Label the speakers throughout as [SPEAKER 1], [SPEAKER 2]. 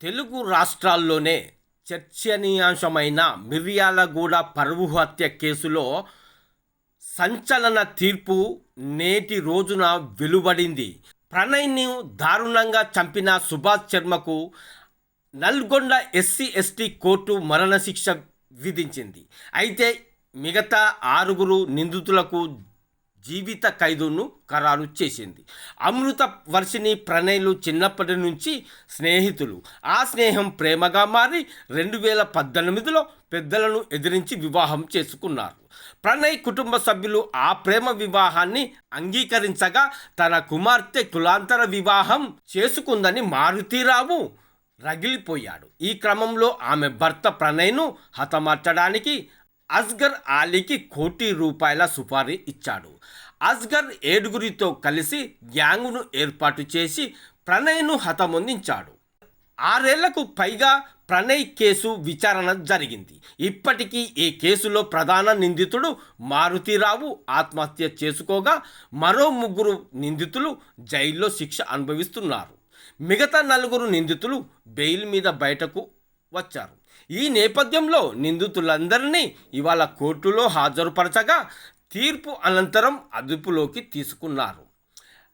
[SPEAKER 1] తెలుగు రాష్ట్రాల్లోనే చర్చనీయాంశమైన మిర్యాలగూడ పరువు హత్య కేసులో సంచలన తీర్పు నేటి రోజున వెలువడింది. ప్రణయ్ని దారుణంగా చంపిన సుభాష్ శర్మకు నల్గొండ ఎస్సీ ఎస్టీ కోర్టు మరణశిక్ష విధించింది. అయితే మిగతా ఆరుగురు నిందితులకు జీవిత ఖైదును ఖరారు చేసింది. అమృత వర్షిని ప్రణయ్లు చిన్నప్పటి నుంచి స్నేహితులు. ఆ స్నేహం ప్రేమగా మారి రెండు వేల పద్దెనిమిదిలో పెద్దలను ఎదిరించి వివాహం చేసుకున్నారు. ప్రణయ్ కుటుంబ సభ్యులు ఆ ప్రేమ వివాహాన్ని అంగీకరించగా తన కుమార్తె కులాంతర వివాహం చేసుకుందని మారుతీరావు రగిలిపోయాడు. ఈ క్రమంలో ఆమె భర్త ప్రణయ్ను హతమార్చడానికి అస్గర్ ఆలీకి కోటి రూపాయల సుపారీ ఇచ్చాడు. అస్గర్ ఏడుగురితో కలిసి గ్యాంగును ఏర్పాటు చేసి ప్రణయ్ను హతమొందించాడు. ఆరేళ్ళకు పైగా ప్రణయ్ కేసు విచారణ జరిగింది. ఇప్పటికీ ఈ కేసులో ప్రధాన నిందితుడు మారుతీరావు ఆత్మహత్య చేసుకోగా మరో ముగ్గురు నిందితులు జైల్లో శిక్ష అనుభవిస్తున్నారు. మిగతా నలుగురు నిందితులు బెయిల్ మీద బయటకు వచ్చారు. ఈ నేపథ్యంలో నిందితులందరినీ ఇవాళ కోర్టులో హాజరుపరచగా తీర్పు అనంతరం అదుపులోకి తీసుకున్నారు.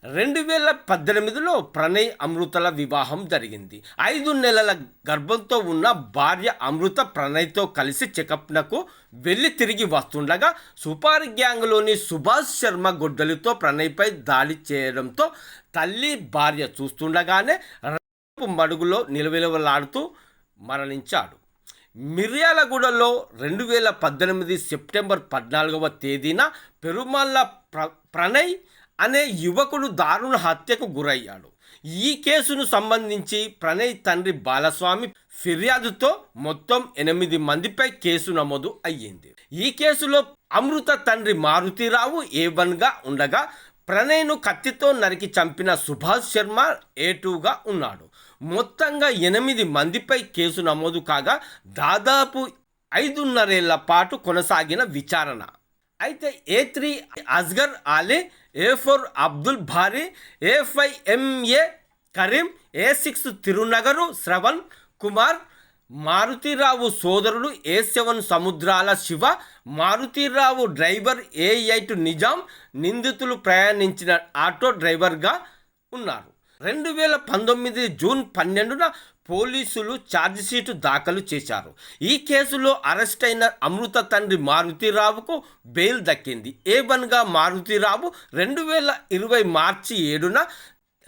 [SPEAKER 1] రెండు వేల పద్దెనిమిదిలో ప్రణయ్ అమృతల వివాహం జరిగింది. ఐదు నెలల గర్భంతో ఉన్న భార్య అమృత ప్రణయ్తో కలిసి చెకప్నకు వెళ్ళి తిరిగి వస్తుండగా సుపారి గ్యాంగ్లోని సుభాష్ శర్మ గొడ్డలితో ప్రణయ్పై దాడి చేయడంతో తల్లి భార్య చూస్తుండగానే రేపు మడుగులో నిలవిలవలాడుతూ మరణించాడు. మిర్యాలగూడలో రెండు వేల పద్దెనిమిది సెప్టెంబర్ పద్నాలుగవ తేదీన పెరుమాళ్ళ ప్ర ప్రణయ్ అనే యువకుడు దారుణ హత్యకు గురయ్యాడు. ఈ కేసును సంబంధించి ప్రణయ్ తండ్రి బాలస్వామి ఫిర్యాదుతో మొత్తం ఎనిమిది మందిపై కేసు నమోదు అయ్యింది. ఈ కేసులో అమృత తండ్రి మారుతీరావు ఏ వన్గా ఉండగా ప్రణయ్ను కత్తితో నరికి చంపిన సుభాష్ శర్మ ఏ టూగా ఉన్నాడు. మొత్తంగా ఎనిమిది మందిపై కేసు నమోదు కాగా దాదాపు ఐదున్నరేళ్ళ పాటు కొనసాగిన విచారణ. అయితే A three Asghar Ali A four Abdul Bari A five M A Kareem A six Tirunagaru Shravan Kumar Maruthi Rao సోదరుడు A seven Samudrala Siva Maruthi Rao driver A eight Nizam నిందితులు ప్రయాణించిన ఆటో డ్రైవర్గా ఉన్నారు. రెండు వేల పంతొమ్మిది June పన్నెండున పోలీసులు ఛార్జిషీటు దాఖలు చేశారు. ఈ కేసులో అరెస్ట్ అయిన అమృత తండ్రి మారుతిరావుకు బెయిల్ దక్కింది. ఏ వన్గా మారుతీరావు రెండు వేల ఇరవై మార్చి ఏడున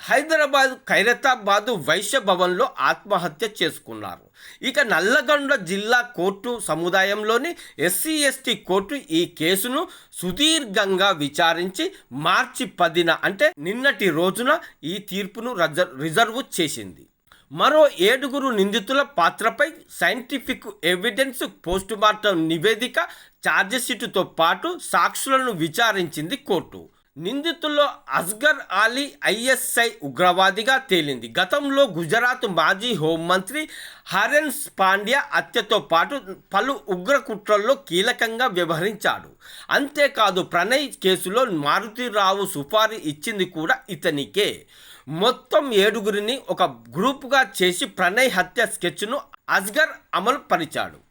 [SPEAKER 1] హైదరాబాద్ ఖైరతాబాద్ వైశ్య భవన్లో ఆత్మహత్య చేసుకున్నారు. ఇక నల్లగొండ జిల్లా కోర్టు సముదాయంలోని ఎస్సీ ఎస్టీ కోర్టు ఈ కేసును సుదీర్ఘంగా విచారించి మార్చి పదిన అంటే నిన్నటి రోజున ఈ తీర్పును రజ- రిజర్వ్ చేసింది. మరో ఏడుగురు నిందితుల పాత్రపై సైంటిఫిక్ ఎవిడెన్స్ పోస్టుమార్టం నివేదిక ఛార్జిషీటుతో పాటు సాక్షులను విచారించింది కోర్టు. నిందితుల్లో అస్గర్ అలీ ఐఎస్ఐ ఉగ్రవాదిగా తేలింది. గతంలో గుజరాత్ మాజీ హోంమంత్రి హరెన్స్ పాండ్యా హత్యతో పాటు పలు ఉగ్ర కుట్రల్లో కీలకంగా వ్యవహరించాడు. అంతేకాదు ప్రణయ్ కేసులో మారుతిరావు సుపారీ ఇచ్చింది కూడా ఇతనికే. మొత్తం ఏడుగురిని ఒక గ్రూపుగా చేసి ప్రణయ్ హత్య స్కెచ్ను అస్గర్ అమలు పరిచాడు